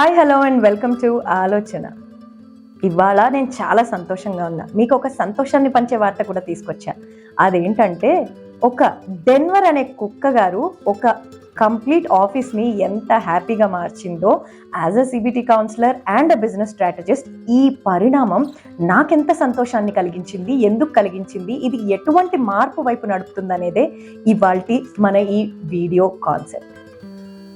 Hi hello and welcome to Aalochana. ఇవాళ నేను చాలా సంతోషంగా ఉన్నా. మీకు ఒక సంతోషాన్ని పంచే వార్త కూడా తీసుకొచ్చా. అదేంటంటే ఒక డెన్వర్ అనే కుక్క గారు ఒక కంప్లీట్ ఆఫీస్ని ఎంత హ్యాపీగా మార్చిందో as a CBT counsellor and a business strategist ఈ పరిణామం నాకెంత సంతోషాన్ని కలిగించింది ఎందుకు కలిగించింది ఇది ఎటువంటి మార్పు వైపు నడుపుతుందనేదే ఇవాళ మన ఈ వీడియో కాన్సెప్ట్.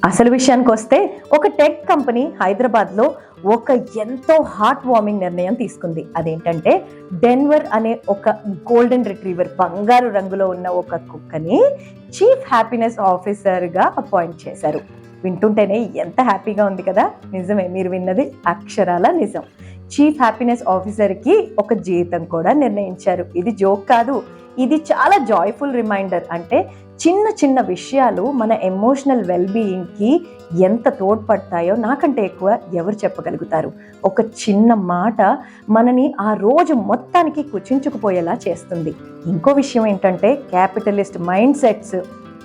అసలు విషయానికి వస్తే ఒక టెక్ కంపెనీ హైదరాబాద్లో ఒక ఎంతో హార్ట్ వార్మింగ్ నిర్ణయం తీసుకుంది. అదేంటంటే డెన్వర్ అనే ఒక గోల్డెన్ రిట్రీవర్ బంగారు రంగులో ఉన్న ఒక కుక్కని చీఫ్ హ్యాపీనెస్ ఆఫీసర్గా అపాయింట్ చేశారు. వింటుంటేనే ఎంత హ్యాపీగా ఉంది కదా? నిజమే మీరు విన్నది అక్షరాల నిజం. చీఫ్ హ్యాపీనెస్ ఆఫీసర్కి ఒక జీతం కూడా నిర్ణయించారు. ఇది జోక్ కాదు ఇది చాలా జాయ్ఫుల్ రిమైండర్. అంటే చిన్న చిన్న విషయాలు మన ఎమోషనల్ వెల్బీయింగ్కి ఎంత తోడ్పడతాయో నాకంటే ఎక్కువ ఎవరు చెప్పగలుగుతారు. ఒక చిన్న మాట మనని ఆ రోజు మొత్తానికి కుచించుకుపోయేలా చేస్తుంది. ఇంకో విషయం ఏంటంటే క్యాపిటలిస్ట్ మైండ్ సెట్స్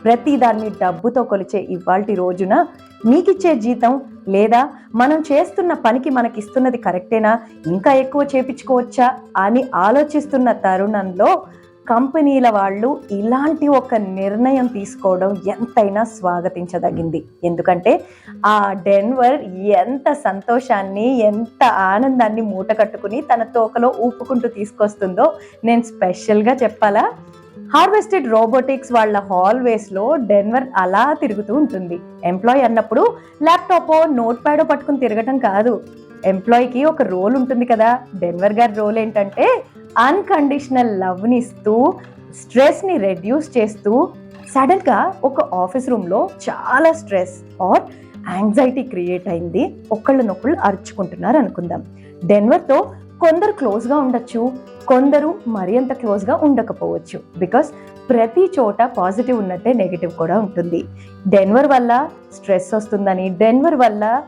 ప్రతి దాన్ని డబ్బుతో కొలిచే ఇవాల్టి రోజున మీకిచ్చే జీతం లేదా మనం చేస్తున్న పనికి మనకిస్తున్నది కరెక్టేనా ఇంకా ఎక్కువ చేపించుకోవచ్చా? అని ఆలోచిస్తున్న తరుణంలో కంపెనీల వాళ్ళు ఇలాంటి ఒక నిర్ణయం తీసుకోవడం ఎంతైనా స్వాగతించదగింది. ఎందుకంటే ఆ డెన్వర్ ఎంత సంతోషాన్ని ఎంత ఆనందాన్ని మూట కట్టుకుని తన తోకలో ఊపుకుంటూ తీసుకొస్తుందో నేను స్పెషల్గా చెప్పాలా? హార్వెస్టెడ్ రోబోటిక్స్ వాళ్ళ హాల్వేస్లో డెన్వర్ అలా తిరుగుతూ ఉంటుంది. ఎంప్లాయ్ అన్నప్పుడు ల్యాప్టాప్ నోట్ ప్యాడో పట్టుకుని తిరగటం కాదు. ఎంప్లాయీకి ఒక రోల్ ఉంటుంది కదా. డెన్వర్ గారి రోల్ ఏంటంటే అన్కండిషనల్ లవ్ని ఇస్తూ స్ట్రెస్ని రెడ్యూస్ చేస్తూ సడన్గా ఒక ఆఫీస్ రూమ్లో చాలా స్ట్రెస్ ఆర్ యాంగ్జైటీ క్రియేట్ అయింది. ఒకళ్ళనొకళ్ళు అరుచుకుంటున్నారు అనుకుందాం. డెన్వర్తో కొందరు క్లోజ్గా ఉండొచ్చు కొందరు మరి అంత క్లోజ్గా ఉండకపోవచ్చు. బికాస్ ప్రతి చోట పాజిటివ్ ఉన్నట్టే నెగిటివ్ కూడా ఉంటుంది. డెన్వర్ వల్ల స్ట్రెస్ వస్తుందని డెన్వర్ వల్ల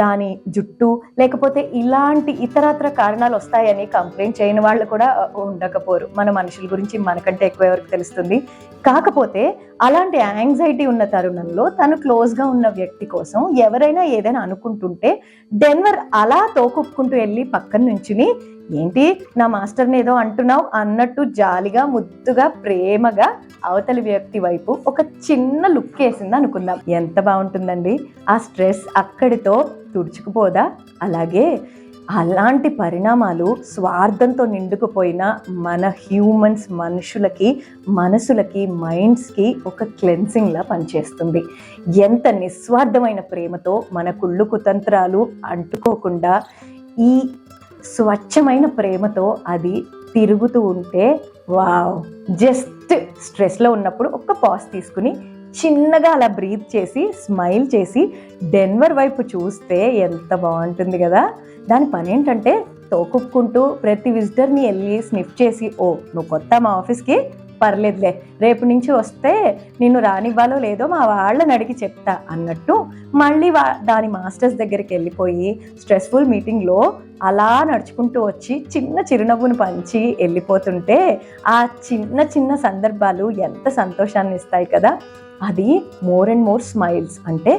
దాని జుట్టు లేకపోతే ఇలాంటి ఇతరత్ర కారణాలు వస్తాయని కంప్లైంట్ చేయని వాళ్ళు కూడా ఉండకపోరు. మన మనుషుల గురించి మనకంటే ఎక్కువ ఎవరికి తెలుస్తుంది. కాకపోతే అలాంటి యాంగ్జైటీ ఉన్న తరుణంలో తను క్లోజ్గా ఉన్న వ్యక్తి కోసం ఎవరైనా ఏదైనా అనుకుంటుంటే డెన్వర్ అలా తోకుప్పుకుంటూ వెళ్ళి పక్కన నుంచుని ఏంటి? నా మాస్టర్ని ఏదో అంటున్నావు అన్నట్టు జాలిగా ముద్దుగా ప్రేమగా అవతలి వ్యక్తి వైపు ఒక చిన్న లుక్ వేసింది అనుకుందాం. ఎంత బాగుంటుందండి? ఆ స్ట్రెస్ అక్కడితో తుడుచుకుపోదా? అలాగే అలాంటి పరిణామాలు స్వార్థంతో నిండుకుపోయిన మన హ్యూమన్స్ మనుషులకి మనసులకి మైండ్స్కి ఒక క్లెన్సింగ్లా పనిచేస్తుంది. ఎంత నిస్వార్థమైన ప్రేమతో మన కుళ్ళు కుతంత్రాలు అంటుకోకుండా ఈ స్వచ్ఛమైన ప్రేమతో అది తిరుగుతూ ఉంటే వావ్! జస్ట్ స్ట్రెస్లో ఉన్నప్పుడు ఒక్క పాజ్ తీసుకుని చిన్నగా అలా బ్రీత్ చేసి స్మైల్ చేసి డెన్వర్ వైపు చూస్తే ఎంత బాగుంటుంది కదా! దాని పని ఏంటంటే తోకుక్కుంటూ ప్రతి విజిటర్ని వెళ్ళి స్నిఫ్ చేసి ఓ నువ్వు కొత్త మా ఆఫీస్కి పర్లేదులే రేపు నుంచి వస్తే నిన్ను రానివ్వాలో లేదో మా వాళ్ళని అడిగి చెప్తా అన్నట్టు మళ్ళీ వా దాని మాస్టర్స్ దగ్గరికి వెళ్ళిపోయి స్ట్రెస్ఫుల్ మీటింగ్లో అలా నడుచుకుంటూ వచ్చి చిన్న చిరునవ్వును పంచి వెళ్ళిపోతుంటే ఆ చిన్న చిన్న సందర్భాలు ఎంత సంతోషాన్ని ఇస్తాయి కదా. అది మోర్ అండ్ మోర్ స్మైల్స్ అంటే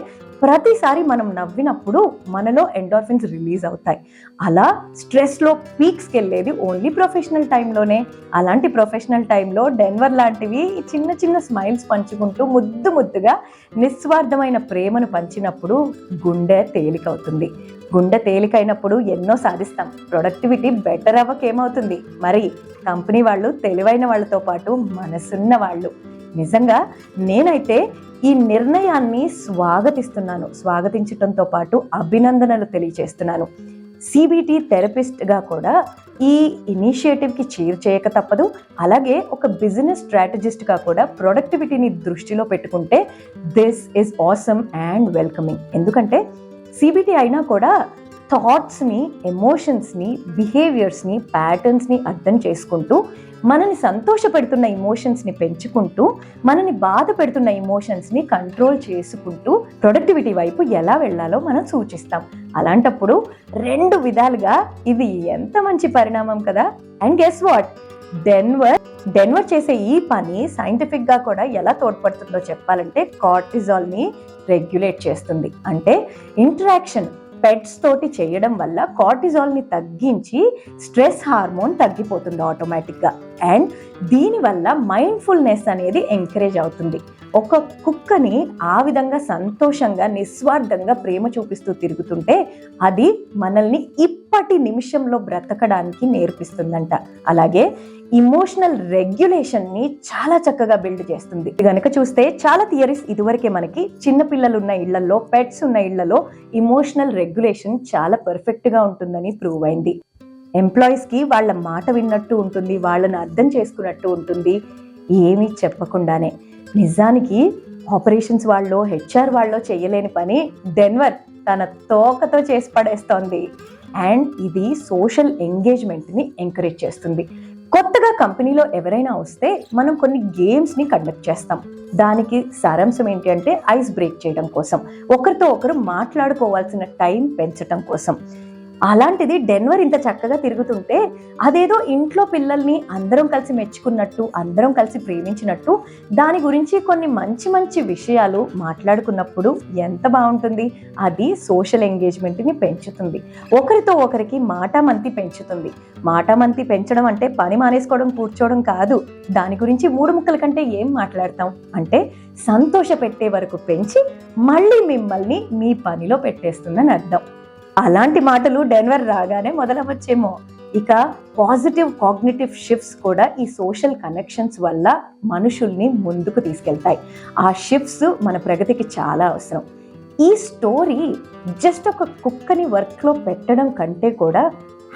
ప్రతిసారి మనం నవ్వినప్పుడు మనలో ఎండార్ఫిన్స్ రిలీజ్ అవుతాయి. అలా స్ట్రెస్లో పీక్స్కి వెళ్ళేది ఓన్లీ ప్రొఫెషనల్ టైంలోనే అలాంటి ప్రొఫెషనల్ టైంలో డెన్వర్ లాంటివి చిన్న చిన్న స్మైల్స్ పంచుకుంటూ ముద్దు ముద్దుగా నిస్వార్థమైన ప్రేమను పంచినప్పుడు గుండె తేలికవుతుంది. గుండె తేలికైనప్పుడు ఎన్నో సాధిస్తాం. ప్రొడక్టివిటీ బెటర్ అవ్వకేమవుతుంది? మరి కంపెనీ వాళ్ళు తెలివైన వాళ్ళతో పాటు మనసున్న వాళ్ళు. నిజంగా నేనైతే ఈ నిర్ణయాన్ని స్వాగతిస్తున్నాను స్వాగతించటంతో పాటు అభినందనలు తెలియజేస్తున్నాను. సిబిటి థెరపిస్ట్గా కూడా ఈ ఇనిషియేటివ్కి చీర్ చేయక తప్పదు. అలాగే ఒక బిజినెస్ స్ట్రాటజిస్ట్గా కూడా ప్రొడక్టివిటీని దృష్టిలో పెట్టుకుంటే this is awesome and welcoming ఎందుకంటే సిబిటి అయినా కూడా థాట్స్ని ఎమోషన్స్ని బిహేవియర్స్ని ప్యాటర్న్స్ని అర్థం చేసుకుంటూ మనని సంతోషపెడుతున్న ఇమోషన్స్ని పెంచుకుంటూ మనని బాధ పెడుతున్న ఇమోషన్స్ని కంట్రోల్ చేసుకుంటూ ప్రొడక్టివిటీ వైపు ఎలా వెళ్ళాలో మనం సూచిస్తాం. అలాంటప్పుడు రెండు విధాలుగా ఇది ఎంత మంచి పరిణామం కదా? And guess what Denver Denver చేసే ఈ పని సైంటిఫిక్గా కూడా ఎలా తోడ్పడుతుందో చెప్పాలంటే కార్టిజాల్ని రెగ్యులేట్ చేస్తుంది. అంటే ఇంటరాక్షన్ పెట్స్ తోటి చేయడం వల్ల కార్టిజాల్ని తగ్గించి స్ట్రెస్ హార్మోన్ తగ్గిపోతుంది ఆటోమేటిక్గా. అండ్ దీనివల్ల మైండ్ఫుల్నెస్ అనేది ఎంకరేజ్ అవుతుంది. ఒక కుక్కని ఆ విధంగా సంతోషంగా నిస్వార్థంగా ప్రేమ చూపిస్తూ తిరుగుతుంటే అది మనల్ని ఇప్పటి నిమిషంలో బ్రతకడానికి నేర్పిస్తుందంట. అలాగే ఇమోషనల్ రెగ్యులేషన్ని చాలా చక్కగా బిల్డ్ చేస్తుంది. కనుక చూస్తే చాలా థియరీస్ ఇదివరకే మనకి చిన్నపిల్లలు ఉన్న ఇళ్ళలో పెట్స్ ఉన్న ఇళ్ళలో ఇమోషనల్ రెగ్యులేషన్ చాలా పర్ఫెక్ట్గా ఉంటుందని ప్రూవ్ అయింది. ఎంప్లాయీస్కి వాళ్ళ మాట విన్నట్టు ఉంటుంది వాళ్ళని అర్థం చేసుకున్నట్టు ఉంటుంది ఏమీ చెప్పకుండానే. నిజానికి ఆపరేషన్స్ వాళ్ళు హెచ్ఆర్ వాళ్ళు చేయలేని పని డెన్వర్ తన తోకతో చేసి పడేస్తోంది. అండ్ ఇది సోషల్ ఎంగేజ్మెంట్ని ఎంకరేజ్ చేస్తుంది. కొత్తగా కంపెనీలో ఎవరైనా వస్తే మనం కొన్ని గేమ్స్ని కండక్ట్ చేస్తాం. దానికి సారాంశం ఏంటి అంటే ఐస్ బ్రేక్ చేయడం కోసం. ఒకరితో ఒకరు మాట్లాడుకోవాల్సిన టైం పెంచడం కోసం. అలాంటిది డెన్వర్ ఇంత చక్కగా తిరుగుతుంటే అదేదో ఇంట్లో పిల్లల్ని అందరం కలిసి మెచ్చుకున్నట్టు అందరం కలిసి ప్రేమించినట్టు దాని గురించి కొన్ని మంచి మంచి విషయాలు మాట్లాడుకున్నప్పుడు ఎంత బాగుంటుంది. అది సోషల్ ఎంగేజ్మెంట్ని పెంచుతుంది. ఒకరితో ఒకరికి మాటామంతి పెంచుతుంది. మాటామంతి పెంచడం అంటే పని మానేసుకోవడం కూర్చోవడం కాదు. దాని గురించి మూడు ముక్కల కంటే ఏం మాట్లాడతాం? అంటే సంతోష పెట్టే వరకు పెంచి మళ్ళీ మిమ్మల్ని మీ పనిలో పెట్టేస్తుందని అర్థం. అలాంటి మాటలు డెన్వర్ రాగానే మొదలవచ్చేమో. ఇక పాజిటివ్ కాగ్నిటివ్ షిఫ్ట్స్ కూడా ఈ సోషల్ కనెక్షన్స్ వల్ల మనుషుల్ని ముందుకు తీసుకెళ్తాయి. ఆ షిఫ్ట్స్ మన ప్రగతికి చాలా అవసరం. ఈ స్టోరీ జస్ట్ ఒక కుక్కని వర్క్లో పెట్టడం కంటే కూడా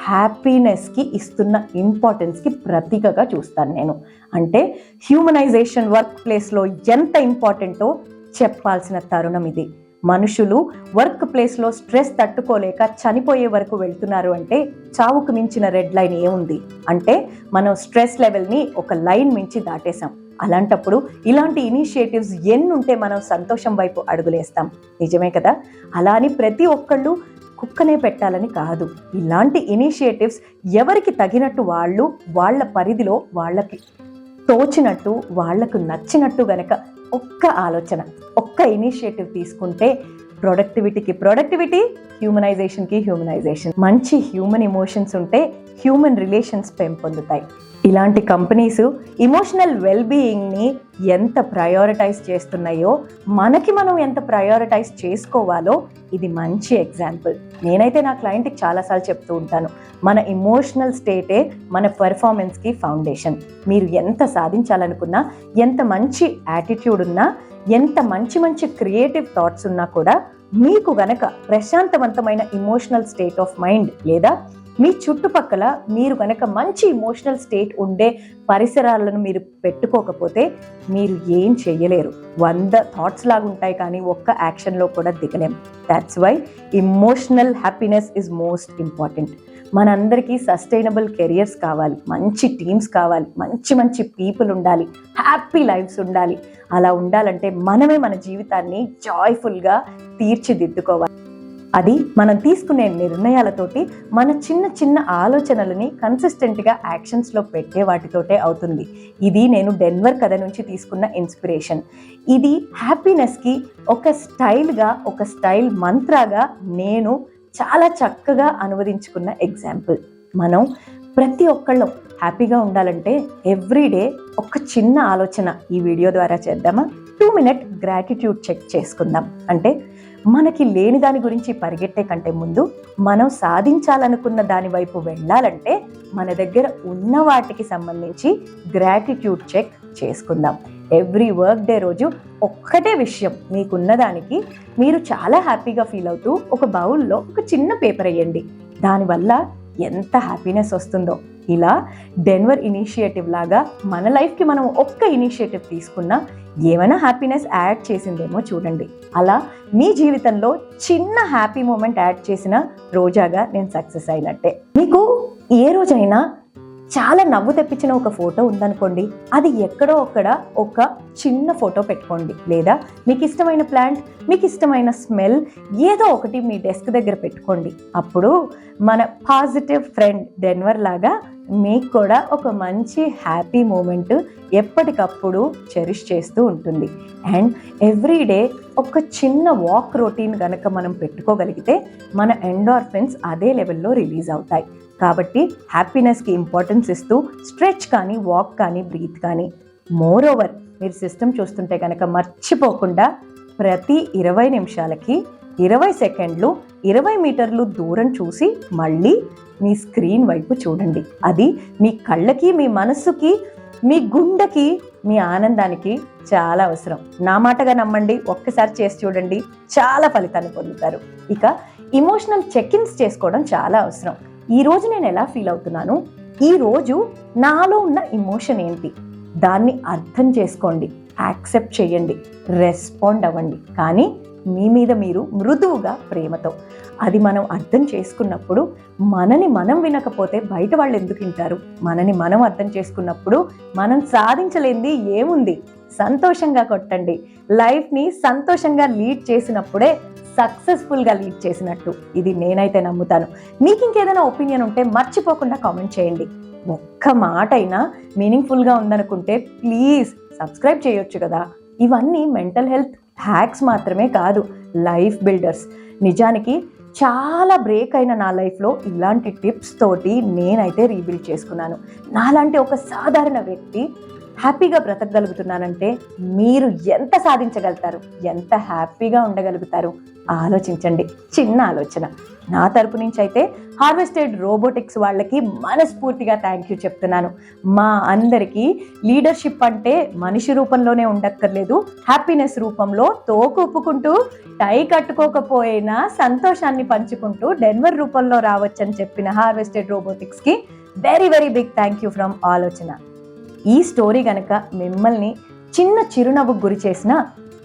హ్యాపీనెస్కి ఇస్తున్న ఇంపార్టెన్స్కి ప్రతీకగా చూస్తాను నేను. అంటే హ్యూమనైజేషన్ వర్క్ ప్లేస్లో ఎంత ఇంపార్టెంటో చెప్పాల్సిన తరుణం ఇది. మనుషులు వర్క్ ప్లేస్లో స్ట్రెస్ తట్టుకోలేక చనిపోయే వరకు వెళ్తున్నారు అంటే చావుకు మించిన రెడ్ లైన్ ఏముంది? అంటే మనం స్ట్రెస్ లెవెల్ని ఒక లైన్ మించి దాటేశాం. అలాంటప్పుడు ఇలాంటి ఇనిషియేటివ్స్ ఎన్నుంటే మనం సంతోషం వైపు అడుగులేస్తాం. నిజమే కదా? అలా అని ప్రతి ఒక్కళ్ళు కుక్కనే పెట్టాలని కాదు. ఇలాంటి ఇనిషియేటివ్స్ ఎవరికి తగినట్టు వాళ్ళు వాళ్ళ పరిధిలో వాళ్ళకి తోచినట్టు వాళ్ళకు నచ్చినట్టు గనక ఒక్క ఆలోచన ఒక్క ఇనిషియేటివ్ తీసుకుంటే ప్రొడక్టివిటీకి ప్రొడక్టివిటీ హ్యూమనైజేషన్కి హ్యూమనైజేషన్. మంచి హ్యూమన్ ఎమోషన్స్ ఉంటే హ్యూమన్ రిలేషన్స్ పెంపొందుతాయి. ఇలాంటి కంపెనీస్ ఇమోషనల్ వెల్ బీయింగ్ని ఎంత ప్రయారిటైజ్ చేస్తున్నాయో మనకి మనం ఎంత ప్రయారిటైజ్ చేసుకోవాలో ఇది మంచి ఎగ్జాంపుల్ నేనైతే నా క్లయింట్కి చాలాసార్లు చెప్తూ ఉంటాను మన ఇమోషనల్ స్టేటే మన పెర్ఫార్మెన్స్కి ఫౌండేషన్ మీరు ఎంత సాధించాలనుకున్నా ఎంత మంచి యాటిట్యూడ్ ఉన్నా ఎంత మంచి మంచి క్రియేటివ్ థాట్స్ ఉన్నా కూడా మీకు గనక ప్రశాంతవంతమైన ఇమోషనల్ స్టేట్ ఆఫ్ మైండ్ లేదా మీ చుట్టుపక్కల మీరు కనుక మంచి ఇమోషనల్ స్టేట్ ఉండే పరిసరాలను మీరు పెట్టుకోకపోతే మీరు ఏం చేయలేరు. వంద థాట్స్ లాగా ఉంటాయి కానీ ఒక్క యాక్షన్లో కూడా దిగలేం. That's why emotional happiness is most important మనందరికీ సస్టైనబుల్ కెరియర్స్ కావాలి మంచి టీమ్స్ కావాలి మంచి మంచి పీపుల్ ఉండాలి హ్యాపీ లైఫ్స్ ఉండాలి. అలా ఉండాలంటే మనమే మన జీవితాన్ని జాయ్ఫుల్గా తీర్చిదిద్దుకోవాలి. అది మనం తీసుకునే నిర్ణయాలతోటి మన చిన్న చిన్న ఆలోచనలని కన్సిస్టెంట్గా యాక్షన్స్లో పెట్టే వాటితోటే అవుతుంది. ఇది నేను డెన్వర్ కథ నుంచి తీసుకున్న ఇన్స్పిరేషన్ ఇది హ్యాపీనెస్కి ఒక స్టైల్గా ఒక స్టైల్ మంత్రాగా నేను చాలా చక్కగా అనువదించుకున్న ఎగ్జాంపుల్ మనం ప్రతి ఒక్కళ్ళం హ్యాపీగా ఉండాలంటే ఎవ్రీడే ఒక చిన్న ఆలోచన ఈ వీడియో ద్వారా చేద్దామా? టూ మినిట్ గ్రాటిట్యూడ్ చెక్ చేసుకుందాం. అంటే మనకి లేని దాని గురించి పరిగెట్టే కంటే ముందు మనం సాధించాలనుకున్న దాని వైపు వెళ్ళాలంటే మన దగ్గర ఉన్న వాటికి సంబంధించి గ్రాటిట్యూడ్ చెక్ చేసుకుందాం. ఎవ్రీ వర్క్ డే రోజు ఒక్కటే విషయం మీకున్న దానికి మీరు చాలా హ్యాపీగా ఫీల్ అవుతూ ఒక బౌల్లో ఒక చిన్న పేపర్ వేయండి. దానివల్ల ఎంత హ్యాపీనెస్ వస్తుందో. ఇలా డెన్వర్ ఇనిషియేటివ్ లాగా మన లైఫ్కి మనం ఒక్క ఇనిషియేటివ్ తీసుకున్నా ఏమైనా హ్యాపీనెస్ యాడ్ చేసిందేమో చూడండి. అలా మీ జీవితంలో చిన్న హ్యాపీ మూమెంట్ యాడ్ చేసిన రోజాగా నేను సక్సెస్ అయినట్టే. మీకు ఏ రోజైనా చాలా నవ్వు తెప్పించిన ఒక ఫోటో ఉందనుకోండి. అది ఎక్కడో అక్కడ ఒక చిన్న ఫోటో పెట్టుకోండి. లేదా మీకు ఇష్టమైన ప్లాంట్ మీకు ఇష్టమైన స్మెల్ ఏదో ఒకటి మీ డెస్క్ దగ్గర పెట్టుకోండి. అప్పుడు మన పాజిటివ్ ఫ్రెండ్ డెన్వర్ లాగా మీకు కూడా ఒక మంచి హ్యాపీ మూమెంట్ ఎప్పటికప్పుడు చెరిష్ చేస్తూ ఉంటుంది. అండ్ ఎవ్రీడే ఒక చిన్న వాక్ రొటీన్ కనుక మనం పెట్టుకోగలిగితే మన ఎండార్ఫిన్స్ అదే లెవెల్లో రిలీజ్ అవుతాయి. కాబట్టి హ్యాపీనెస్కి ఇంపార్టెన్స్ ఇస్తూ స్ట్రెచ్ కానీ వాక్ కానీ బ్రీత్ కానీ మోర్ ఓవర్ మీరు సిస్టమ్ చూస్తుంటే కనుక మర్చిపోకుండా ప్రతి ఇరవై నిమిషాలకి ఇరవై సెకండ్లు ఇరవై మీటర్లు దూరం చూసి మళ్ళీ మీ స్క్రీన్ వైపు చూడండి. అది మీ కళ్ళకి మీ మనస్సుకి మీ గుండెకి మీ ఆనందానికి చాలా అవసరం. నా మాటగా నమ్మండి ఒక్కసారి చేసి చూడండి. చాలా ఫలితాన్ని పొందుతారు. ఇక ఇమోషనల్ చెక్ ఇన్స్ చేసుకోవడం చాలా అవసరం. ఈ రోజు నేను ఎలా ఫీల్ అవుతున్నాను? ఈ రోజు నాలో ఉన్న ఇమోషన్ ఏంటి? దాన్ని అర్థం చేసుకోండి. యాక్సెప్ట్ చేయండి. రెస్పాండ్ అవ్వండి. కానీ మీ మీద మీరు మృదువుగా ప్రేమతో. అది మనం అర్థం చేసుకున్నప్పుడు మనని మనం వినకపోతే బయట వాళ్ళు ఎందుకు వింటారు? మనని మనం అర్థం చేసుకున్నప్పుడు మనం సాధించలేంది ఏముంది? సంతోషంగా కొట్టండి. లైఫ్ని సంతోషంగా లీడ్ చేసినప్పుడే సక్సెస్ఫుల్గా లీడ్ చేసినట్టు. ఇది నేనైతే నమ్ముతాను. మీకు ఇంకేదైనా ఒపీనియన్ ఉంటే మర్చిపోకుండా కామెంట్ చేయండి. ఒక్క మాట అయినా మీనింగ్ఫుల్గా ఉందనుకుంటే ప్లీజ్ సబ్స్క్రైబ్ చేయొచ్చు కదా. ఇవన్నీ మెంటల్ హెల్త్ హ్యాక్స్ మాత్రమే కాదు లైఫ్ బిల్డర్స్ నిజానికి చాలా బ్రేక్ అయిన నా లైఫ్లో ఇలాంటి టిప్స్ తోటి నేనైతే రీబిల్డ్ చేసుకున్నాను. నాలాంటి ఒక సాధారణ వ్యక్తి హ్యాపీగా బ్రతకగలుగుతున్నానంటే మీరు ఎంత సాధించగలుగుతారు? ఎంత హ్యాపీగా ఉండగలుగుతారు? ఆలోచించండి. చిన్న ఆలోచన. నా తరపు నుంచి అయితే హార్వెస్టెడ్ రోబోటిక్స్ వాళ్ళకి మనస్ఫూర్తిగా థ్యాంక్ యూ చెప్తున్నాను. మా అందరికీ లీడర్షిప్ అంటే మనిషి రూపంలోనే ఉండక్కర్లేదు. హ్యాపీనెస్ రూపంలో తోకూపుకుంటూ టై కట్టుకోకపోయినా సంతోషాన్ని పంచుకుంటూ డెన్వర్ రూపంలో రావచ్చని చెప్పిన harvested రోబోటిక్స్కి very very big thank you from Aalochana. ఈ స్టోరీ కనుక మిమ్మల్ని చిన్న చిరునవ్వుకు గురి చేసిన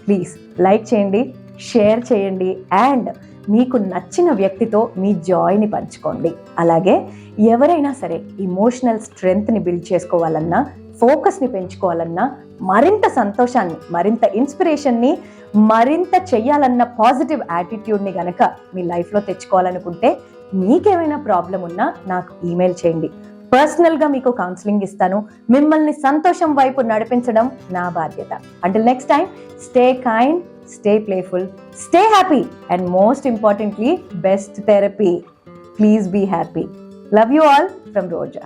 ప్లీజ్ లైక్ చేయండి షేర్ చేయండి అండ్ మీకు నచ్చిన వ్యక్తితో మీ జాయ్ని పంచుకోండి. అలాగే ఎవరైనా సరే ఇమోషనల్ స్ట్రెంగ్త్ని బిల్డ్ చేసుకోవాలన్నా ఫోకస్ని పెంచుకోవాలన్నా మరింత సంతోషాన్ని మరింత ఇన్స్పిరేషన్ని మరింత చెయ్యాలన్న పాజిటివ్ యాటిట్యూడ్ని గనక మీ లైఫ్లో తెచ్చుకోవాలనుకుంటే మీకేమైనా ప్రాబ్లం ఉన్నా నాకు ఈమెయిల్ చేయండి. పర్సనల్గా మీకు కౌన్సిలింగ్ ఇస్తాను. మిమ్మల్ని సంతోషం వైపు నడిపించడం నా బాధ్యత. Until next time stay kind stay playful stay happy and most importantly best therapy please be happy love you all from Roja